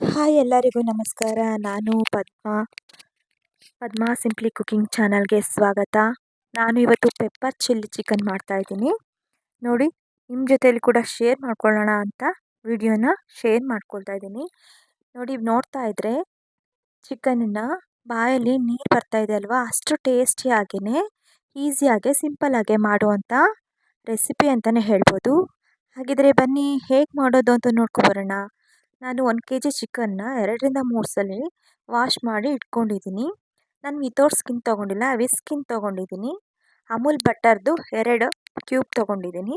Hi ಎಲ್ಲರಿಗೂ ನಮಸ್ಕಾರ. ನಾನು ಪದ್ಮ. ಪದ್ಮ ಸಿಂಪ್ಲಿ ಕುಕಿಂಗ್ ಚಾನಲ್ಗೆ ಸ್ವಾಗತ. ನಾನು ಇವತ್ತು ಪೆಪ್ಪರ್ ಚಿಲ್ಲಿ ಚಿಕನ್ ಮಾಡ್ತಾಯಿದ್ದೀನಿ ನೋಡಿ ನಿಮ್ಮ ಜೊತೆಯಲ್ಲಿ ಕೂಡ ಶೇರ್ ಮಾಡ್ಕೊಳ್ಳೋಣ ಅಂತ ವಿಡಿಯೋನ ಶೇರ್ ಮಾಡ್ಕೊಳ್ತಾ ಇದ್ದೀನಿ. ನೋಡಿ ನೋಡ್ತಾ ಇದ್ರೆ ಚಿಕನನ್ನು ಬಾಯಲ್ಲಿ ನೀರು ಬರ್ತಾ ಇದೆ ಅಲ್ವಾ? ಅಷ್ಟು ಟೇಸ್ಟಿಯಾಗೇ ಈಸಿಯಾಗೆ ಸಿಂಪಲ್ಲಾಗೆ ಮಾಡುವಂಥ ರೆಸಿಪಿ ಅಂತಲೇ ಹೇಳ್ಬೋದು. ಹಾಗಿದ್ರೆ ಬನ್ನಿ, ಹೇಗೆ ಮಾಡೋದು ಅಂತ ನೋಡ್ಕೊಬರೋಣ ನಾನು ಒಂದು ಕೆ ಜಿ ಚಿಕನ್ನ ಎರಡರಿಂದ ಮೂರು ಸಲ ವಾಶ್ ಮಾಡಿ ಇಟ್ಕೊಂಡಿದ್ದೀನಿ ನಾನು ವಿತೌಟ್ ಸ್ಕಿನ್ ತೊಗೊಂಡಿಲ್ಲ ವಿತ್ ಸ್ಕಿನ್ ತೊಗೊಂಡಿದ್ದೀನಿ ಅಮೂಲ್ ಬಟರ್ದು ಎರಡು ಕ್ಯೂಬ್ ತೊಗೊಂಡಿದ್ದೀನಿ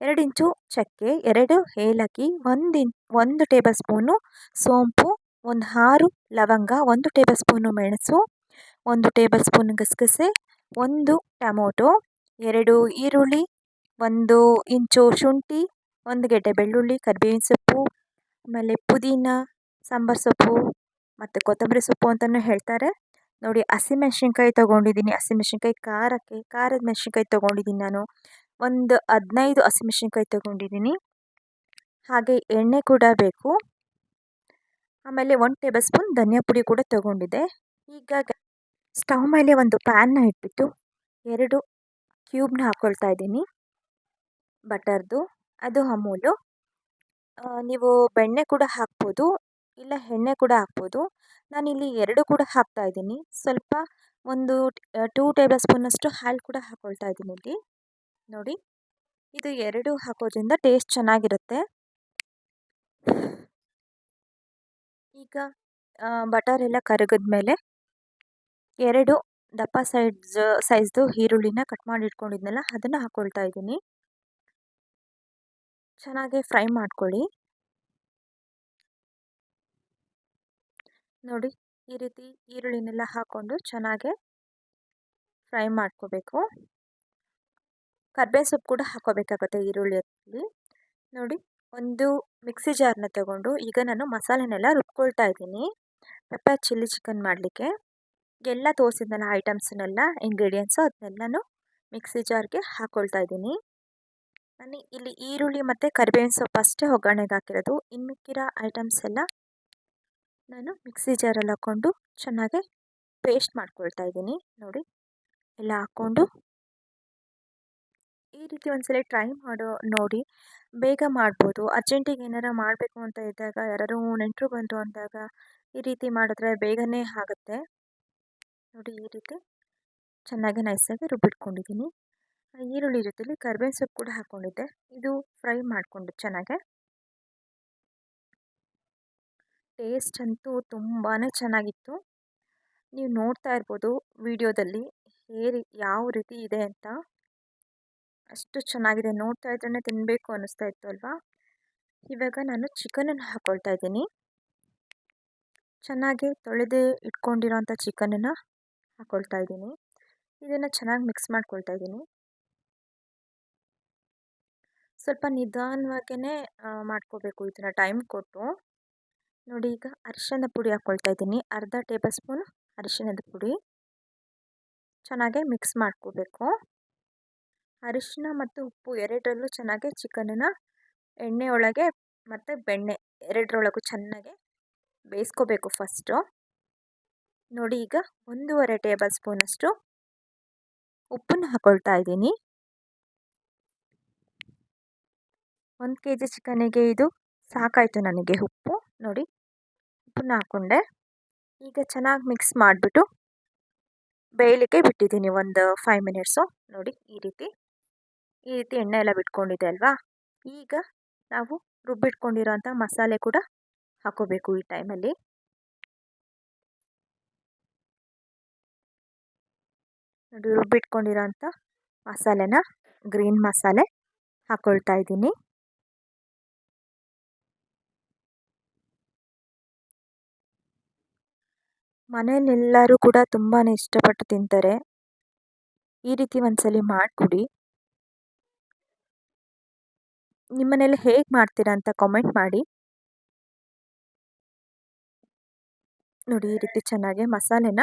ಎರಡು ಇಂಚು ಚಕ್ಕೆ, ಎರಡು ಏಲಕ್ಕಿ, ಒಂದು ಇನ್, ಒಂದು ಟೇಬಲ್ ಸ್ಪೂನು ಸೋಂಪು, ಒಂದು ಆರು ಲವಂಗ, ಒಂದು ಟೇಬಲ್ ಸ್ಪೂನು ಮೆಣಸು, ಒಂದು ಟೇಬಲ್ ಸ್ಪೂನ್ ಗಸಗಸೆ, ಒಂದು ಟಮೋಟೊ, ಎರಡು ಈರುಳ್ಳಿ, ಒಂದು ಇಂಚು ಶುಂಠಿ, ಒಂದು ಗೆಡ್ಡೆ ಬೆಳ್ಳುಳ್ಳಿ, ಕರಿಬೇವಿನ ಸೊಪ್ಪು ಆಮೇಲೆ ಪುದೀನ, ಸಾಂಬಾರು ಸೊಪ್ಪು ಮತ್ತು ಕೊತ್ತಂಬರಿ ಸೊಪ್ಪು ಅಂತಲೂ ಹೇಳ್ತಾರೆ. ನೋಡಿ, ಹಸಿಮೆಣ್ಸಿನ್ಕಾಯಿ ತೊಗೊಂಡಿದ್ದೀನಿ. ಹಸಿಮೆಣ್ಸಿನ್ಕಾಯಿ ಖಾರಕ್ಕೆ, ಖಾರದ ಮೆಣ್ಸಿನ್ಕಾಯಿ ತೊಗೊಂಡಿದ್ದೀನಿ ನಾನು. ಒಂದು ಹದಿನೈದು ಹಸಿಮೆಣ್ಸಿನ್ಕಾಯಿ ತೊಗೊಂಡಿದ್ದೀನಿ. ಹಾಗೆ ಎಣ್ಣೆ ಕೂಡ ಬೇಕು. ಆಮೇಲೆ ಒನ್ ಟೇಬಲ್ ಸ್ಪೂನ್ ಧನಿಯಾ ಪುಡಿ ಕೂಡ ತೊಗೊಂಡಿದ್ದೆ. ಈಗ ಸ್ಟವ್ ಮೇಲೆ ಒಂದು ಪ್ಯಾನ್ನ ಇಟ್ಬಿಟ್ಟು ಎರಡು ಕ್ಯೂಬ್ನ ಹಾಕ್ಕೊಳ್ತಾ ಇದ್ದೀನಿ. ಬಟರ್ದು, ಅದು ಅಮೂಲು. ನೀವು ಬೆಣ್ಣೆ ಕೂಡ ಹಾಕ್ಬೋದು, ಇಲ್ಲ ಎಣ್ಣೆ ಕೂಡ ಹಾಕ್ಬೋದು. ನಾನಿಲ್ಲಿ ಎರಡು ಕೂಡ ಹಾಕ್ತಾ ಇದ್ದೀನಿ. ಸ್ವಲ್ಪ ಒಂದು ಟೂ ಟೇಬಲ್ ಸ್ಪೂನಷ್ಟು ಹಾಲು ಕೂಡ ಹಾಕ್ಕೊಳ್ತಾ ಇದ್ದೀನಿ ಇಲ್ಲಿ. ನೋಡಿ, ಇದು ಎರಡು ಹಾಕೋದ್ರಿಂದ ಟೇಸ್ಟ್ ಚೆನ್ನಾಗಿರುತ್ತೆ. ಈಗ ಬಟರ್ ಎಲ್ಲ ಕರಗಿದ ಮೇಲೆ ಎರಡು ದಪ್ಪ ಸೈಡ್ ಸೈಜ್ದು ಈರುಳ್ಳಿನ ಕಟ್ ಮಾಡಿ ಇಟ್ಕೊಂಡಿದ್ನಲ್ಲ, ಅದನ್ನು ಹಾಕ್ಕೊಳ್ತಾ ಇದ್ದೀನಿ. ಚೆನ್ನಾಗಿ ಫ್ರೈ ಮಾಡ್ಕೊಳ್ಳಿ. ನೋಡಿ, ಈ ರೀತಿ ಈರುಳ್ಳಿನೆಲ್ಲ ಹಾಕ್ಕೊಂಡು ಚೆನ್ನಾಗೆ ಫ್ರೈ ಮಾಡ್ಕೋಬೇಕು. ಕರ್ಬೇವು ಸೊಪ್ಪು ಕೂಡ ಹಾಕೋಬೇಕಾಗುತ್ತೆ ಈರುಳ್ಳಿಯಲ್ಲಿ. ನೋಡಿ, ಒಂದು ಮಿಕ್ಸಿ ಜಾರ್ನ ತಗೊಂಡು ಈಗ ನಾನು ಮಸಾಲೆನೆಲ್ಲ ರುಬ್ಕೊಳ್ತಾ ಇದ್ದೀನಿ. ಪೆಪ್ಪರ್ ಚಿಲ್ಲಿ ಚಿಕನ್ ಮಾಡಲಿಕ್ಕೆ. ಎಲ್ಲ ತೋರಿಸಿದ್ನಲ್ಲ ಐಟಮ್ಸನ್ನೆಲ್ಲ ಇಂಗ್ರೀಡಿಯೆಂಟ್ಸು ಅದನ್ನೆಲ್ಲನೂ ಮಿಕ್ಸಿ ಜಾರ್ಗೆ ಹಾಕ್ಕೊಳ್ತಾ ಇದ್ದೀನಿ. ನಾನು ಇಲ್ಲಿ ಈರುಳ್ಳಿ ಮತ್ತು ಕರಿಬೇವಿನ ಸೊಪ್ಪು ಅಷ್ಟೇ ಒಗ್ಗರಣೆಗೆ ಹಾಕಿರೋದು. ಇನ್ನು ಮಿಕ್ಕಿರೋ ಐಟಮ್ಸ್ ಎಲ್ಲ ನಾನು ಮಿಕ್ಸಿ ಜಾರಲ್ಲಿ ಹಾಕ್ಕೊಂಡು ಚೆನ್ನಾಗಿ ಪೇಸ್ಟ್ ಮಾಡ್ಕೊಳ್ತಾ ಇದ್ದೀನಿ. ನೋಡಿ, ಎಲ್ಲ ಹಾಕ್ಕೊಂಡು ಈ ರೀತಿ ಒಂದ್ಸಲ ಟ್ರೈ ಮಾಡೋ, ನೋಡಿ, ಬೇಗ ಮಾಡ್ಬೋದು. ಅರ್ಜೆಂಟಿಗೆ ಏನಾರ ಮಾಡಬೇಕು ಅಂತ ಇದ್ದಾಗ, ಯಾರಾದರೂ ನೆಂಟರು ಬಂದರು ಅಂದಾಗ ಈ ರೀತಿ ಮಾಡಿದ್ರೆ ಬೇಗನೆ ಆಗುತ್ತೆ. ನೋಡಿ, ಈ ರೀತಿ ಚೆನ್ನಾಗಿ ನೈಸಾಗಿ ರುಬ್ಬಿಟ್ಕೊಂಡಿದ್ದೀನಿ. ಈರುಳ್ಳಿ ಜೊತೆಲಿ ಕರ್ಬೇವಿನ ಸೊಪ್ಪು ಕೂಡ ಹಾಕ್ಕೊಂಡಿದ್ದೆ ಇದು ಫ್ರೈ ಮಾಡಿಕೊಂಡು ಚೆನ್ನಾಗೆ. ಟೇಸ್ಟ್ ಅಂತೂ ತುಂಬಾ ಚೆನ್ನಾಗಿತ್ತು. ನೀವು ನೋಡ್ತಾ ಇರ್ಬೋದು ವಿಡಿಯೋದಲ್ಲಿ ಹೇರಿ ಯಾವ ರೀತಿ ಇದೆ ಅಂತ. ಅಷ್ಟು ಚೆನ್ನಾಗಿದೆ. ನೋಡ್ತಾ ಇದ್ರೇ ತಿನ್ನಬೇಕು ಅನ್ನಿಸ್ತಾ ಇತ್ತು ಅಲ್ವಾ? ಇವಾಗ ನಾನು ಚಿಕನನ್ನು ಹಾಕ್ಕೊಳ್ತಾ ಇದ್ದೀನಿ. ಚೆನ್ನಾಗಿ ತೊಳೆದು ಇಟ್ಕೊಂಡಿರೋಂಥ ಚಿಕನನ್ನು ಹಾಕ್ಕೊಳ್ತಾ ಇದ್ದೀನಿ. ಇದನ್ನು ಚೆನ್ನಾಗಿ ಮಿಕ್ಸ್ ಮಾಡ್ಕೊಳ್ತಾ ಇದ್ದೀನಿ. ಸ್ವಲ್ಪ ನಿಧಾನವಾಗೇ ಮಾಡ್ಕೋಬೇಕು ಇದನ್ನು ಟೈಮ್ ಕೊಟ್ಟು. ನೋಡಿ ಈಗ ಅರಿಶಿಣದ ಪುಡಿ ಹಾಕ್ಕೊಳ್ತಾ ಇದ್ದೀನಿ. ಅರ್ಧ ಟೇಬಲ್ ಸ್ಪೂನ್ ಅರಿಶಿನದ ಪುಡಿ. ಚೆನ್ನಾಗೆ ಮಿಕ್ಸ್ ಮಾಡ್ಕೋಬೇಕು. ಅರಿಶಿನ ಮತ್ತು ಉಪ್ಪು ಎರಡರಲ್ಲೂ ಚೆನ್ನಾಗಿ ಚಿಕನನ್ನು ಎಣ್ಣೆ ಒಳಗೆ ಮತ್ತು ಬೆಣ್ಣೆ ಎರಡರೊಳಗೂ ಚೆನ್ನಾಗೆ ಬೇಯಿಸ್ಕೋಬೇಕು ಫಸ್ಟು. ನೋಡಿ ಈಗ ಒಂದೂವರೆ ಟೇಬಲ್ ಸ್ಪೂನಷ್ಟು ಉಪ್ಪನ್ನು ಹಾಕ್ಕೊಳ್ತಾ ಇದ್ದೀನಿ. ಒಂದು ಕೆ ಜಿ ಚಿಕನಿಗೆ ಇದು ಸಾಕಾಯಿತು ನನಗೆ ಉಪ್ಪು. ನೋಡಿ, ಉಪ್ಪನ್ನ ಹಾಕ್ಕೊಂಡೆ ಈಗ ಚೆನ್ನಾಗಿ ಮಿಕ್ಸ್ ಮಾಡಿಬಿಟ್ಟು ಬೇಯಲಿಕ್ಕೆ ಬಿಟ್ಟಿದ್ದೀನಿ ಒಂದು ಫೈವ್ ಮಿನಿಟ್ಸು ನೋಡಿ, ಈ ರೀತಿ ಈ ರೀತಿ ಎಣ್ಣೆ ಎಲ್ಲ ಬಿಟ್ಕೊಂಡಿದೆ ಅಲ್ವಾ? ಈಗ ನಾವು ರುಬ್ಬಿಟ್ಕೊಂಡಿರೋಂಥ ಮಸಾಲೆ ಕೂಡ ಹಾಕೋಬೇಕು ಈ ಟೈಮಲ್ಲಿ ನೋಡಿ, ರುಬ್ಬಿಟ್ಕೊಂಡಿರೋಂಥ ಮಸಾಲೆನ ಗ್ರೀನ್ ಮಸಾಲೆ ಹಾಕ್ಕೊಳ್ತಾ ಇದ್ದೀನಿ. ಮನೆಯಲ್ಲೆಲ್ಲರೂ ಕೂಡ ತುಂಬಾ ಇಷ್ಟಪಟ್ಟು ತಿಂತಾರೆ. ಈ ರೀತಿ ಒಂದ್ಸಲಿ ಮಾಡಿಕೊಡಿ. ನಿಮ್ಮನೇಲಿ ಹೇಗೆ ಮಾಡ್ತೀರಾ ಅಂತ ಕಾಮೆಂಟ್ ಮಾಡಿ. ನೋಡಿ, ಈ ರೀತಿ ಚೆನ್ನಾಗಿ ಮಸಾಲೆನ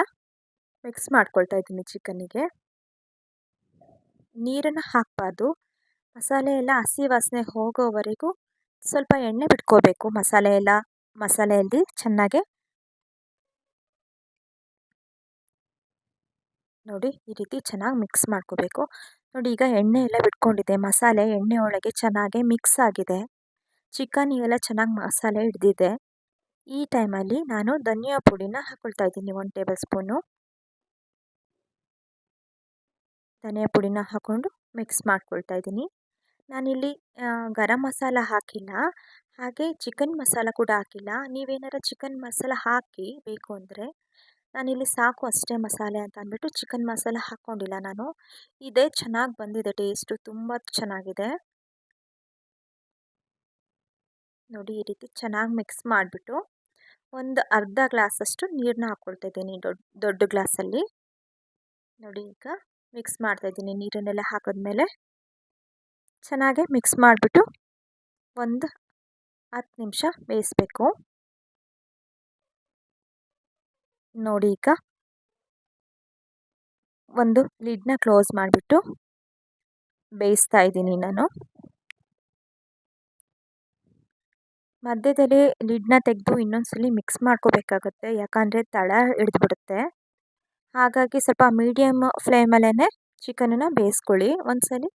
ಮಿಕ್ಸ್ ಮಾಡ್ಕೊಳ್ತಾ ಇದ್ದೀನಿ ಚಿಕನ್ನಿಗೆ. ನೀರನ್ನು ಹಾಕಬಾರ್ದು. ಮಸಾಲೆ ಎಲ್ಲ ಹಸಿ ವಾಸನೆ ಹೋಗೋವರೆಗೂ ಸ್ವಲ್ಪ ಎಣ್ಣೆ ಬಿಟ್ಕೋಬೇಕು ಮಸಾಲೆ ಎಲ್ಲ, ಮಸಾಲೆಯಲ್ಲಿ ಚೆನ್ನಾಗೆ ನೋಡಿ ಈ ರೀತಿ ಚೆನ್ನಾಗಿ ಮಿಕ್ಸ್ ಮಾಡ್ಕೋಬೇಕು. ನೋಡಿ ಈಗ ಎಣ್ಣೆ ಎಲ್ಲ ಬಿಟ್ಕೊಂಡಿದೆ, ಮಸಾಲೆ ಎಣ್ಣೆ ಒಳಗೆ ಚೆನ್ನಾಗಿ ಮಿಕ್ಸ್ ಆಗಿದೆ. ಚಿಕನ್ ಎಲ್ಲ ಚೆನ್ನಾಗಿ ಮಸಾಲೆ ಹಿಡ್ದಿದೆ. ಈ ಟೈಮಲ್ಲಿ ನಾನು ಧನಿಯಾ ಪುಡಿನ ಹಾಕ್ಕೊಳ್ತಾ ಇದ್ದೀನಿ ಒನ್ ಟೇಬಲ್ ಸ್ಪೂನು ಧನಿಯಾ ಪುಡಿನ ಹಾಕ್ಕೊಂಡು ಮಿಕ್ಸ್ ಮಾಡ್ಕೊಳ್ತಾ ಇದ್ದೀನಿ. ನಾನಿಲ್ಲಿ ಗರಂ ಮಸಾಲ ಹಾಕಿಲ್ಲ. ಹಾಗೆ ಚಿಕನ್ ಮಸಾಲ ಕೂಡ ಹಾಕಿಲ್ಲ. ನೀವೇನಾರ ಚಿಕನ್ ಮಸಾಲ ಹಾಕಿ ಬೇಕು ಅಂದರೆ ನಾನಿಲ್ಲಿ ಸಾಕು ಅಷ್ಟೇ ಮಸಾಲೆ ಅಂತ ಅಂದ್ಬಿಟ್ಟು ಚಿಕನ್ ಮಸಾಲೆ ಹಾಕ್ಕೊಂಡಿಲ್ಲ ನಾನು. ಇದೇ, ಚೆನ್ನಾಗಿ ಬಂದಿದೆ ಟೇಸ್ಟು, ತುಂಬ ಚೆನ್ನಾಗಿದೆ. ನೋಡಿ, ಈ ರೀತಿ ಚೆನ್ನಾಗಿ ಮಿಕ್ಸ್ ಮಾಡಿಬಿಟ್ಟು ಒಂದು ಅರ್ಧ ಗ್ಲಾಸಷ್ಟು ನೀರನ್ನ ಹಾಕ್ಕೊಳ್ತಾ ಇದ್ದೀನಿ ದೊಡ್ಡ ದೊಡ್ಡ ಗ್ಲಾಸಲ್ಲಿ. ನೋಡಿ, ಈಗ ಮಿಕ್ಸ್ ಮಾಡ್ತಾ ಇದ್ದೀನಿ ನೀರನ್ನೆಲ್ಲ ಹಾಕಿದ್ಮೇಲೆ. ಚೆನ್ನಾಗೆ ಮಿಕ್ಸ್ ಮಾಡಿಬಿಟ್ಟು ಒಂದು ಹತ್ತು ನಿಮಿಷ ಬೇಯಿಸ್ಬೇಕು. ನೋಡಿ ಈಗ ಒಂದು ಲಿಡ್ನ ಕ್ಲೋಸ್ ಮಾಡಿಬಿಟ್ಟು ಬೇಯಿಸ್ತಾ ಇದ್ದೀನಿ ನಾನು. ಮಧ್ಯದಲ್ಲಿ ಲಿಡ್ನ ತೆಗೆದು ಇನ್ನೊಂದ್ಸಲಿ ಮಿಕ್ಸ್ ಮಾಡ್ಕೋಬೇಕಾಗುತ್ತೆ, ಯಾಕಂದರೆ ತಳ ಹಿಡಿದ್ಬಿಡುತ್ತೆ. ಹಾಗಾಗಿ ಸ್ವಲ್ಪ ಮೀಡಿಯಮ್ ಫ್ಲೇಮಲ್ಲೇ ಚಿಕನನ್ನು ಬೇಯಿಸ್ಕೊಳ್ಳಿ. ಒಂದ್ಸಲಿ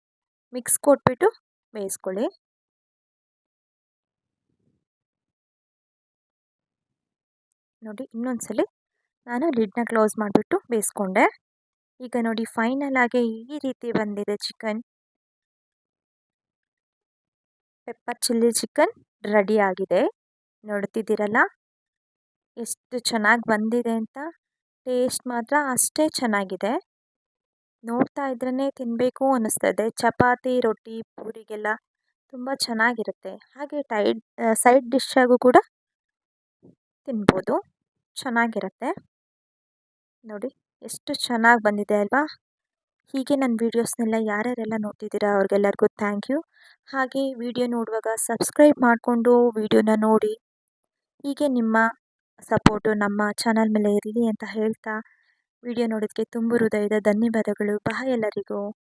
ಮಿಕ್ಸ್ ಕೊಟ್ಬಿಟ್ಟು ಬೇಯಿಸ್ಕೊಳ್ಳಿ. ನೋಡಿ ಇನ್ನೊಂದ್ಸಲಿ ನಾನು ಲಿಡ್ನ ಕ್ಲೋಸ್ ಮಾಡಿಬಿಟ್ಟು ಬೇಯಿಸ್ಕೊಂಡೆ. ಈಗ ನೋಡಿ ಫೈನಲ್ ಆಗಿ ಈ ರೀತಿ ಬಂದಿದೆ chicken pepper chilli chicken ready ಆಗಿದೆ. ನೋಡ್ತಿದ್ದೀರಲ್ಲ? ಎಷ್ಟು ಚೆನ್ನಾಗಿ ಬಂದಿದೆ ಅಂತ? ಟೇಸ್ಟ್ ಮಾತ್ರ ಅಷ್ಟೇ ಚೆನ್ನಾಗಿದೆ. ನೋಡ್ತಾ ಇದ್ರೇ ತಿನ್ನಬೇಕು ಅನ್ನಿಸ್ತದೆ ಚಪಾತಿ, ರೊಟ್ಟಿ, ಪೂರಿಗೆಲ್ಲ ತುಂಬ ಚೆನ್ನಾಗಿರುತ್ತೆ. ಹಾಗೆ ಟೈಡ್ ಸೈಡ್ ಡಿಶ್ಶಾಗೂ ಕೂಡ ತಿನ್ಬೋದು. ಚೆನ್ನಾಗಿರುತ್ತೆ. ನೋಡಿ, ಎಷ್ಟು ಚೆನ್ನಾಗಿ ಬಂದಿದೆ ಅಲ್ವಾ? ಹೀಗೆ ನನ್ನ ವೀಡಿಯೋಸ್ನೆಲ್ಲ ಯಾರ್ಯಾರೆಲ್ಲ ನೋಡ್ತಿದ್ದೀರಾ ಅವ್ರಿಗೆಲ್ಲರಿಗೂ ಥ್ಯಾಂಕ್ ಯು. ಹಾಗೆ ವಿಡಿಯೋ ನೋಡುವಾಗ ಸಬ್ಸ್ಕ್ರೈಬ್ ಮಾಡಿಕೊಂಡು ವಿಡಿಯೋನ ನೋಡಿ. ಹೀಗೆ ನಿಮ್ಮ ಸಪೋರ್ಟು ನಮ್ಮ ಚಾನಲ್ ಮೇಲೆ ಇರಲಿ ಅಂತ ಹೇಳ್ತಾ ವಿಡಿಯೋ ನೋಡೋದಕ್ಕೆ ತುಂಬ ಹೃದಯದ ಧನ್ಯವಾದಗಳು. ಬಹ ಎಲ್ಲರಿಗೂ.